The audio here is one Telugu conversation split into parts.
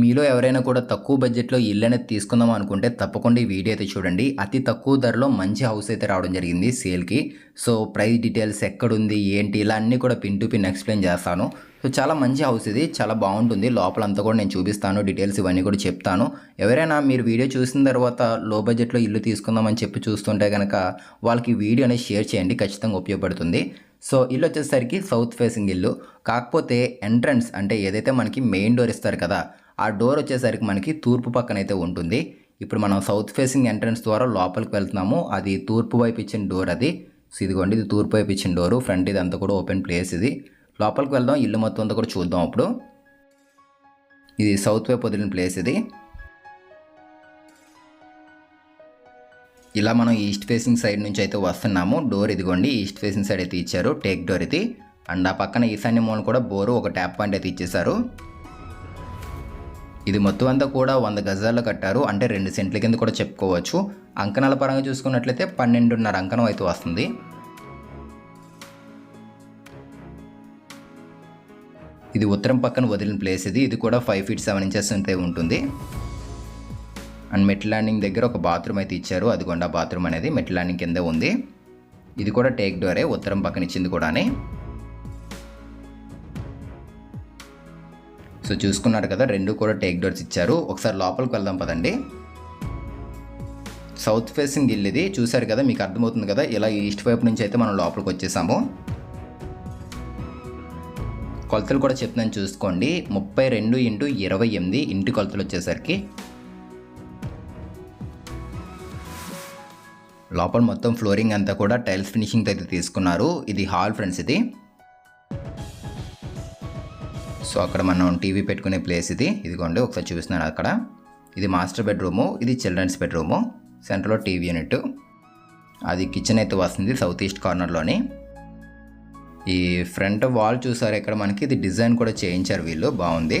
మీలో ఎవరైనా కూడా తక్కువ బడ్జెట్లో ఇల్లు అనేది తీసుకుందాం అనుకుంటే తప్పకుండా ఈ వీడియో అయితే చూడండి. అతి తక్కువ ధరలో మంచి హౌస్ అయితే రావడం జరిగింది సేల్కి. సో ప్రైస్ డీటెయిల్స్ ఎక్కడుంది ఏంటి ఇలా అన్నీ కూడా పిన్ టు పిన్ ఎక్స్ప్లెయిన్ చేస్తాను. సో చాలా మంచి హౌస్ ఇది చాలా బాగుంటుంది. లోపలంతా కూడా నేను చూపిస్తాను డీటెయిల్స్ ఇవన్నీ కూడా చెప్తాను. ఎవరైనా మీరు వీడియో చూసిన తర్వాత లో బడ్జెట్లో ఇల్లు తీసుకుందామని చెప్పి చూస్తుంటే కనుక వాళ్ళకి వీడియో అనేది షేర్ చేయండి ఖచ్చితంగా ఉపయోగపడుతుంది. సో ఇల్లు వచ్చేసరికి సౌత్ ఫేసింగ్ ఇల్లు. కాకపోతే ఎంట్రన్స్ అంటే ఏదైతే మనకి మెయిన్ డోర్ ఇస్తారు కదా ఆ డోర్ వచ్చేసరికి మనకి తూర్పు పక్కన అయితే ఉంటుంది. ఇప్పుడు మనం సౌత్ ఫేసింగ్ ఎంట్రన్స్ ద్వారా లోపలికి వెళ్తున్నాము. అది తూర్పు వైపు ఇచ్చిన డోర్ అది. సో ఇదిగోండి ఇది తూర్పు వైపు ఇచ్చిన డోరు. ఫ్రంట్ ఇది అంతా కూడా ఓపెన్ ప్లేస్ ఇది. లోపలికి వెళ్దాం. ఇల్లు మొత్తం అంతా కూడా చూద్దాం అప్పుడు. ఇది సౌత్ వైపు వదిలిన ప్లేస్ ఇది. ఇలా మనం ఈస్ట్ ఫేసింగ్ సైడ్ నుంచి అయితే వస్తున్నాము. డోర్ ఇదిగోండి ఈస్ట్ ఫేసింగ్ సైడ్ అయితే ఇచ్చారు. టేక్ డోర్ ఇది. అండ్ ఆ పక్కన ఈశాన్య మూల కూడా బోరు ఒక ట్యాప్ పాయింట్ అయితే ఇచ్చేసారు ఇది మొత్తం అంతా కూడా వంద గజాల్లో కట్టారు. అంటే రెండు సెంట్ల కింద కూడా చెప్పుకోవచ్చు. అంకణాల పరంగా చూసుకున్నట్లయితే పన్నెండున్నర అంకణం అయితే వస్తుంది. ఇది ఉత్తరం పక్కన వదిలిన ప్లేస్ ఇది. ఇది కూడా ఫైవ్ ఫీట్ సెవెన్ ఇంచెస్ అయితే ఉంటుంది. అండ్ మెట్ ల్యాండింగ్ దగ్గర ఒక బాత్రూమ్ అయితే ఇచ్చారు. అదిగోండి ఆ బాత్రూమ్ అనేది మెట్ ల్యాండింగ్ కిందే ఉంది. ఇది కూడా టేక్ డోరే. ఉత్తరం పక్కన ఇచ్చింది కూడానే. సో చూసుకున్నారు కదా రెండు కూడా టేక్ డోర్స్ ఇచ్చారు. ఒకసారి లోపలికి వెళ్దాం పదండి. సౌత్ ఫేసింగ్ ఇల్లు ఇది. చూశారు కదా మీకు అర్థమవుతుంది కదా ఇలా ఈస్ట్ వైపు నుంచి అయితే మనం లోపలికి వచ్చేసాము. కొలతలు కూడా చెప్తున్నాను చూసుకోండి. ముప్పై రెండు ఇంటూ ఇరవై ఎనిమిది ఇంటి కొలతలు వచ్చేసరికి. లోపల మొత్తం ఫ్లోరింగ్ అంతా కూడా టైల్స్ ఫినిషింగ్ అయితే తీసుకున్నారు. ఇది హాల్ ఫ్రెండ్స్ ఇది. సో అక్కడ మనం టీవీ పెట్టుకునే ప్లేస్ ఇది. ఇదిగోండి ఒకసారి చూపిస్తున్నాను అక్కడ. ఇది మాస్టర్ బెడ్రూము ఇది చిల్డ్రన్స్ బెడ్రూము సెంటర్లో టీవీ యూనిట్ అది కిచెన్ అయితే వస్తుంది సౌత్ ఈస్ట్ కార్నర్లోని ఈ ఫ్రంట్ వాల్ చూసారు ఇక్కడ మనకి? ఇది డిజైన్ కూడా చేయించారు వీళ్ళు బాగుంది.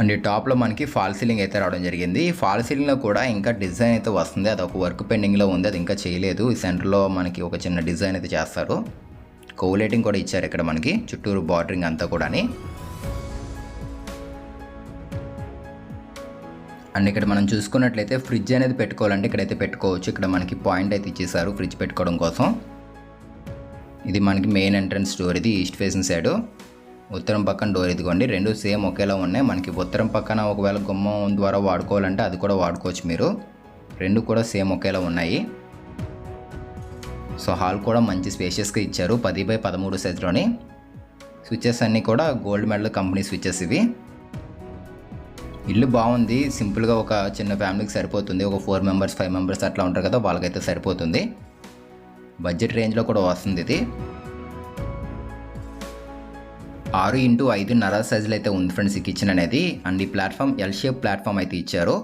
అండ్ ఈ టాప్లో మనకి ఫాల్ సీలింగ్ అయితే రావడం జరిగింది. ఈ ఫాల్ సీలింగ్లో కూడా ఇంకా డిజైన్ అయితే వస్తుంది. అది ఒక వర్క్ పెండింగ్లో ఉంది అది ఇంకా చేయలేదు. ఈ సెంటర్లో మనకి ఒక చిన్న డిజైన్ అయితే చేస్తారు. కోలేటింగ్ కూడా ఇచ్చారు ఇక్కడ మనకి చుట్టూరు బార్డరింగ్ అంతా కూడాని. అండ్ ఇక్కడ మనం చూసుకున్నట్లయితే ఫ్రిడ్జ్ అనేది పెట్టుకోవాలంటే ఇక్కడైతే పెట్టుకోవచ్చు. ఇక్కడ మనకి పాయింట్ అయితే ఇచ్చేసారు ఫ్రిడ్జ్ పెట్టుకోవడం కోసం. ఇది మనకి మెయిన్ ఎంట్రన్స్ డోర్ ఇది ఈస్ట్ ఫేసింగ్ సైడ్. ఉత్తరం పక్కన డోర్ ఇదిగోండి రెండు సేమ్ ఒకేలా ఉన్నాయి. మనకి ఉత్తరం పక్కన ఒకవేళ గుమ్మం ద్వారా వాడుకోవాలంటే అది కూడా వాడుకోవచ్చు మీరు. రెండు కూడా సేమ్ ఒకేలా ఉన్నాయి. సో హాల్ కూడా మంచి స్పేషియస్గా ఇచ్చారు. పది బై పదమూడు సైజులోని స్విచ్చెస్ అన్నీ కూడా గోల్డ్ మెడల్ కంపెనీ స్విచ్చెస్ ఇవి. ఇల్లు బాగుంది. సింపుల్గా ఒక చిన్న ఫ్యామిలీకి సరిపోతుంది. ఒక ఫోర్ మెంబర్స్ ఫైవ్ మెంబర్స్ అట్లా ఉంటారు కదా వాళ్ళకైతే సరిపోతుంది. బడ్జెట్ రేంజ్లో కూడా వస్తుంది ఇది. ఆరు ఇంటూ ఐదున్నర సైజులు అయితే ఉంది ఫ్రెండ్స్ ఈ కిచెన్ అనేది. అండ్ ఈ ప్లాట్ఫామ్ ఎల్ షేప్ ప్లాట్ఫామ్ అయితే ఇచ్చారు.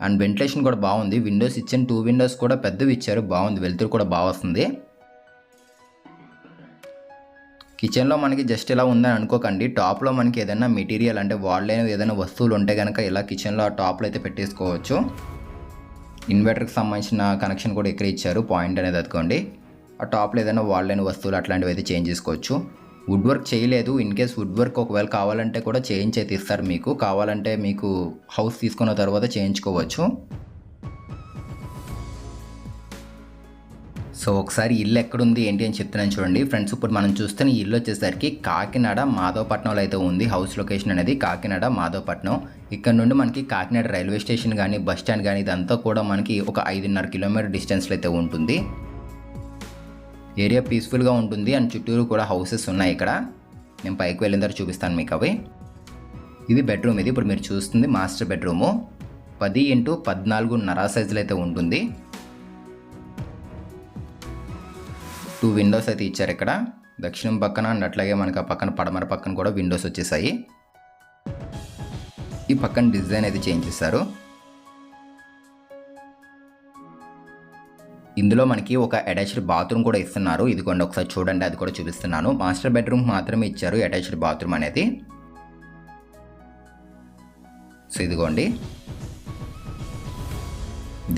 అండ్ వెంటిలేషన్ కూడా బాగుంది. విండోస్ ఇచ్చిన టూ విండోస్ కూడా పెద్దవి ఇచ్చారు. బాగుంది. వెలుతురు కూడా బాగా వస్తుంది. కిచెన్లో మనకి జస్ట్ ఇలా ఉందని అనుకోకండి. టాప్లో మనకి ఏదైనా మెటీరియల్ అంటే వాడలేని ఏదైనా వస్తువులు ఉంటే కనుక ఇలా కిచెన్లో ఆ టాప్లో అయితే పెట్టేసుకోవచ్చు. ఇన్వర్టర్కి సంబంధించిన కనెక్షన్ కూడా ఇక్కడ ఇచ్చారు. పాయింట్ అనేది అదుకోండి ఆ టాప్లో ఏదైనా వాడలేని వస్తువులు అట్లాంటివి అయితే చేంజ్ చేసుకోవచ్చు. వుడ్ వర్క్ చేయలేదు. ఇన్ కేస్ వుడ్ వర్క్ ఒకవేళ కావాలంటే కూడా చేంజ్ అయితే ఇస్తారు మీకు. కావాలంటే మీకు హౌస్ తీసుకున్న తర్వాత చేయించుకోవచ్చు. సో ఒకసారి ఇల్లు ఎక్కడుంది ఏంటి అని చెప్తున్నాను చూడండి. ఫ్రెండ్స్ ఇప్పుడు మనం చూస్తున్న ఇల్లు వచ్చేసరికి కాకినాడ మాధవపట్నంలో అయితే ఉంది. హౌస్ లొకేషన్ అనేది కాకినాడ మాధవపట్నం. ఇక్కడ నుండి మనకి కాకినాడ రైల్వే స్టేషన్ కానీ బస్ స్టాండ్ కానీ ఇదంతా కూడా మనకి ఒక ఐదున్నర కిలోమీటర్ డిస్టెన్స్లో అయితే ఉంటుంది. ఏరియా పీస్ఫుల్గా ఉంటుంది. అండ్ చుట్టూరు కూడా హౌసెస్ ఉన్నాయి ఇక్కడ. నేను పైకి వెళ్ళిన తర్వాత చూపిస్తాను మీకు అవి. ఇది బెడ్రూమ్ ఇది. ఇప్పుడు మీరు చూస్తుంది మాస్టర్ బెడ్రూము. పది ఇంటూ పద్నాలుగు నరా సైజులు అయితే ఉంటుంది. టూ విండోస్ అయితే ఇచ్చారు ఇక్కడ. దక్షిణం పక్కన అండ్ అట్లాగే మనకి ఆ పక్కన పడమర పక్కన కూడా విండోస్ వచ్చేసాయి. ఈ పక్కన డిజైన్ అయితే చేంజ్ చేశారు. ఇందులో మనకి ఒక అటాచ్డ్ బాత్రూమ్ కూడా ఇస్తున్నారు. ఇదిగోండి ఒకసారి చూడండి అది కూడా చూపిస్తున్నాను. మాస్టర్ బెడ్రూమ్ మాత్రమే ఇచ్చారు అటాచ్డ్ బాత్రూమ్ అనేది. సో ఇదిగోండి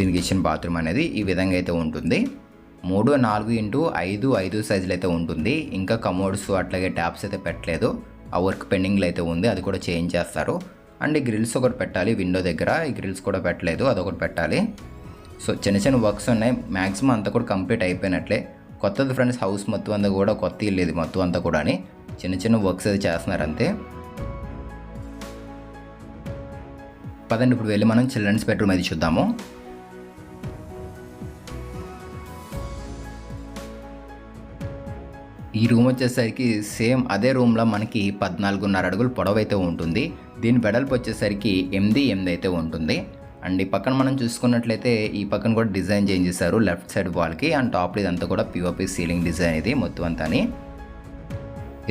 దీనికి ఇచ్చిన బాత్రూమ్ అనేది ఈ విధంగా అయితే ఉంటుంది. మూడు నాలుగు ఇంటూ ఐదు ఐదు సైజులు అయితే ఉంటుంది. ఇంకా కమోడ్స్ అట్లాగే ట్యాప్స్ అయితే పెట్టలేదు. ఆ వర్క్ పెండింగ్లో అయితే ఉంది. అది కూడా చేంజ్ చేస్తారు. అండ్ ఈ గ్రిల్స్ ఒకటి పెట్టాలి. విండో దగ్గర ఈ గ్రిల్స్ కూడా పెట్టలేదు. అదొకటి పెట్టాలి. సో చిన్న చిన్న వర్క్స్ ఉన్నాయి. మ్యాక్సిమం అంతా కూడా కంప్లీట్ అయిపోయినట్లే. కొత్తది ఫ్రెండ్స్ హౌస్ మొత్తం అంతా కూడా కొత్త ఇల్లు ఇది మొత్తం అంతా కూడా అని చిన్న చిన్న వర్క్స్ అయితే చేస్తున్నారు అంతే. పదండి ఇప్పుడు వెళ్ళి మనం చిల్డ్రన్స్ బెడ్రూమ్ అది చూద్దాము. ఈ రూమ్ వచ్చేసరికి సేమ్ అదే రూమ్లో మనకి పద్నాలుగున్నర అడుగులు పొడవు అయితే ఉంటుంది. దీని వెడల్పు వచ్చేసరికి ఎనిమిది ఎనిమిది అయితే ఉంటుంది. అండ్ ఈ పక్కన మనం చూసుకున్నట్లయితే ఈ పక్కన కూడా డిజైన్ చేంజ్ చేశారు. లెఫ్ట్ సైడ్ వాల్కి అండ్ టాప్ ఇదంతా కూడా పిఓపి సీలింగ్ డిజైన్ ఇది మొత్తం అంతా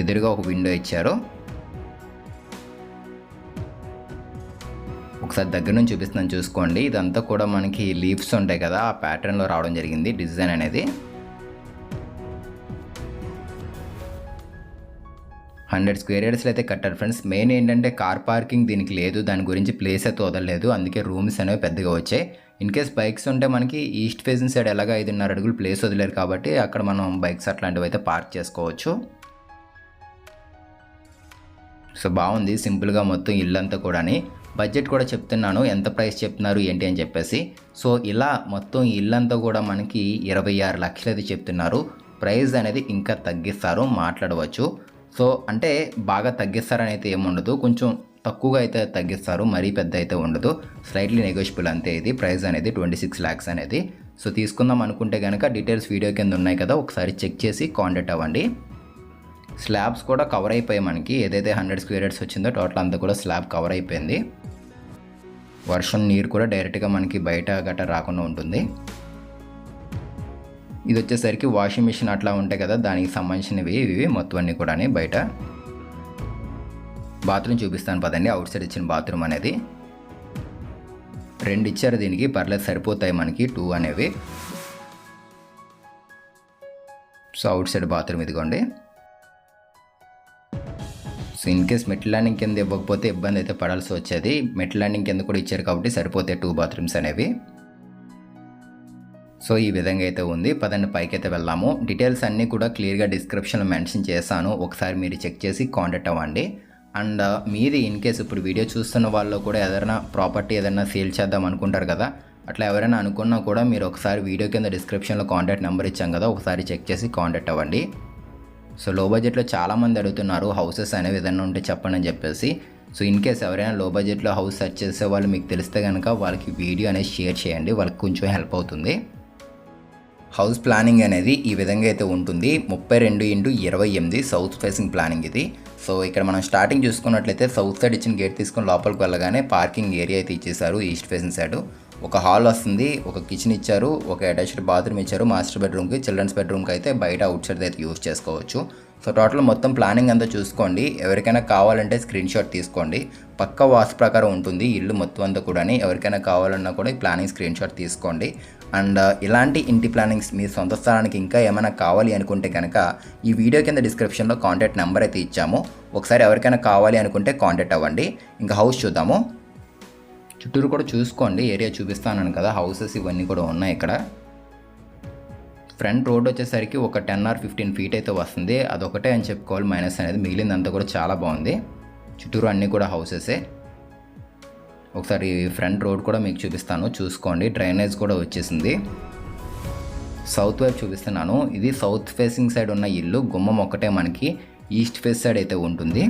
ఎదురుగా ఒక విండో ఇచ్చారు. ఒకసారి దగ్గర నుంచి చూపిస్తున్నాను చూసుకోండి. ఇదంతా కూడా మనకి లీవ్స్ ఉంటాయి కదా ఆ ప్యాటర్న్లో రావడం జరిగింది డిజైన్ అనేది. హండ్రెడ్ స్క్వేర్ యార్డ్స్లో అయితే కట్టారు. ఫ్రెండ్స్ మెయిన్ ఏంటంటే కార్ పార్కింగ్ దీనికి లేదు. దాని గురించి ప్లేస్ అయితే వదలలేదు అందుకే రూమ్స్ అనేవి పెద్దగా వచ్చాయి. ఇన్ కేస్ బైక్స్ ఉంటే మనకి ఈస్ట్ ఫేసింగ్ సైడ్ ఎలాగ ఐదున్నర అడుగులు ప్లేస్ వదిలేరు కాబట్టి అక్కడ మనం బైక్స్ అట్లాంటివి అయితే పార్క్ చేసుకోవచ్చు. సో బాగుంది. సింపుల్గా మొత్తం ఇల్లంతా కూడాని. బడ్జెట్ కూడా చెప్తున్నాను. ఎంత ప్రైస్ చెప్తున్నారు ఏంటి అని చెప్పేసి. సో ఇలా మొత్తం ఇల్లంతా కూడా మనకి ఇరవై ఆరు లక్షలు అయితే చెప్తున్నారు. ప్రైస్ అనేది ఇంకా తగ్గిస్తారు. మాట్లాడవచ్చు. సో అంటే బాగా తగ్గిస్తారని అయితే ఏముండదు కొంచెం తక్కువగా అయితే తగ్గిస్తారు మరీ పెద్ద అయితే ఉండదు. స్లైట్లీ నెగోషియబుల్ అంతే ఇది. ప్రైస్ అనేది ట్వంటీ సిక్స్ ల్యాక్స్ అనేది. సో తీసుకుందాం అనుకుంటే కనుక డీటెయిల్స్ వీడియో కింద ఉన్నాయి కదా ఒకసారి చెక్ చేసి కాంటాక్ట్ అవ్వండి. స్లాబ్స్ కూడా కవర్ అయిపోయాయి మనకి. ఏదైతే హండ్రెడ్ స్క్వేర్ యార్డ్స్ వచ్చిందో టోటల్ అంతా కూడా స్లాబ్ కవర్ అయిపోయింది. వర్షం నీరు కూడా డైరెక్ట్గా మనకి బయట గట్ట రాకుండా ఉంటుంది. ఇది వచ్చేసరికి వాషింగ్ మిషన్ అట్లా ఉంటాయి కదా దానికి సంబంధించినవి ఇవి మొత్తం అన్నీ కూడా బయట. బాత్రూమ్ చూపిస్తాను పదండి అవుట్ సైడ్ ఇచ్చిన బాత్రూమ్ అనేది. రెండు ఇచ్చారు దీనికి పర్లేదు సరిపోతాయి మనకి టూ అనేవి. సో అవుట్ సైడ్ బాత్రూమ్ ఇదిగోండి. సో ఇన్ కేస్ మెట్ల ల్యాండింగ్ కింద ఇవ్వకపోతే ఇబ్బంది అయితే పడాల్సి వచ్చేది. మెట్ల ల్యాండింగ్ కింద కూడా ఇచ్చారు కాబట్టి సరిపోతాయి టూ బాత్రూమ్స్ అనేవి. సో ఈ విధంగా అయితే ఉంది. పదండి పైకి అయితే వెళ్ళాము డీటెయిల్స్ అన్నీ కూడా క్లియర్గా డిస్క్రిప్షన్లో మెన్షన్ చేశాను. ఒకసారి మీరు చెక్ చేసి కాంటాక్ట్ అవ్వండి. అండ్ మీది ఇన్ కేస్ ఇప్పుడు వీడియో చూస్తున్న వాళ్ళు కూడా ఏదైనా ప్రాపర్టీ ఏదైనా సేల్ చేద్దాం అనుకుంటారు కదా అట్లా ఎవరైనా అనుకున్నా కూడా మీరు ఒకసారి వీడియో కింద డిస్క్రిప్షన్లో కాంటాక్ట్ నెంబర్ ఇచ్చాం కదా ఒకసారి చెక్ చేసి కాంటాక్ట్ అవ్వండి. సో లో బడ్జెట్లో చాలామంది అడుగుతున్నారు హౌసెస్ అనేవి ఏదైనా ఉంటే చెప్పండి అని చెప్పేసి. సో ఇన్ కేస్ ఎవరైనా లో బడ్జెట్లో హౌస్ సెర్చ్ చేసే వాళ్ళు మీకు తెలిస్తే కనుక వాళ్ళకి వీడియో అనేది షేర్ చేయండి వాళ్ళకి కొంచెం హెల్ప్ అవుతుంది. హౌస్ ప్లానింగ్ అనేది ఈ విధంగా అయితే ఉంటుంది. ముప్పై రెండు ఇంటూ ఇరవై ఎనిమిది సౌత్ ఫేసింగ్ ప్లానింగ్ ఇది. సో ఇక్కడ మనం స్టార్టింగ్ చూసుకున్నట్లయితే సౌత్ సైడ్ ఇచ్చిన గేట్ తీసుకొని లోపలికి వెళ్ళగానే పార్కింగ్ ఏరియా అయితే ఇచ్చేసారు ఈస్ట్ ఫేసింగ్ సైడ్ ఒక హాల్ వస్తుంది ఒక కిచెన్ ఇచ్చారు ఒక అటాచ్డ్ బాత్రూమ్ ఇచ్చారు మాస్టర్ బెడ్రూమ్కి చిల్డ్రన్స్ బెడ్రూమ్కి అయితే బయట అవుట్ సైడ్ అయితే యూజ్ చేసుకోవచ్చు. సో టోటల్ మొత్తం ప్లానింగ్ అంతా చూసుకోండి. ఎవరికైనా కావాలంటే స్క్రీన్ షాట్ తీసుకోండి. పక్క వాస్తు ప్రకారం ఉంటుంది. ఇల్లు మొత్తం అంతా కూడా ఎవరికైనా కావాలన్నా కూడా ఈ ప్లానింగ్ స్క్రీన్ షాట్ తీసుకోండి. అండ్ uh, ఇలాంటి ఇంటి ప్లానింగ్స్ మీ సొంత స్థలానికి ఇంకా ఏమైనా కావాలి అనుకుంటే కనుక ఈ వీడియో కింద డిస్క్రిప్షన్లో కాంటాక్ట్ నెంబర్ అయితే ఇచ్చాము. ఒకసారి ఎవరికైనా కావాలి అనుకుంటే కాంటాక్ట్ అవ్వండి. ఇంకా హౌస్ చూద్దాము. చుట్టూరు కూడా చూసుకోండి. ఏరియా చూపిస్తాను కదా. హౌసెస్ ఇవన్నీ కూడా ఉన్నాయి ఇక్కడ. ఫ్రంట్ రోడ్ వచ్చేసరికి ఒక టెన్ ఆర్ ఫిఫ్టీన్ ఫీట్ అయితే వస్తుంది. అదొకటే అని చెప్పుకోవాలి. మైనస్ అనేది మిగిలిందంతా కూడా చాలా బాగుంది. చుట్టూరు అన్నీ కూడా హౌసెసే. ఒకసారి ఫ్రంట్ రోడ్ కూడా మీకు చూపిస్తాను. చూసుకోండి. డ్రైనేజ్ కూడా వచ్చేసింది. సౌత్ వైపు చూపిస్తున్నాను. ఇది సౌత్ ఫేసింగ్ సైడ్ ఉన్న ఇల్లు. గుమ్మం ఒక్కటే మనకి. ఈస్ట్ ఫేస్ సైడ్ అయితే ఉంటుంది.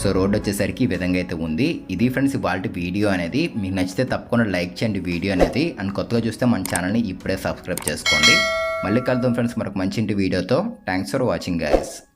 సో రోడ్ వచ్చేసరికి ఈ విధంగా అయితే ఉంది. ఇది ఫ్రెండ్స్ ఇవాళ వీడియో అనేది. మీకు నచ్చితే తప్పకుండా లైక్ చేయండి వీడియో అనేది. అండ్ కొత్తగా చూస్తే మన ఛానల్ని ఇప్పుడే సబ్స్క్రైబ్ చేసుకోండి. మళ్ళీ కలుద్దాం ఫ్రెండ్స్ మరొక మంచి ఇంటి వీడియోతో. Thanks for watching guys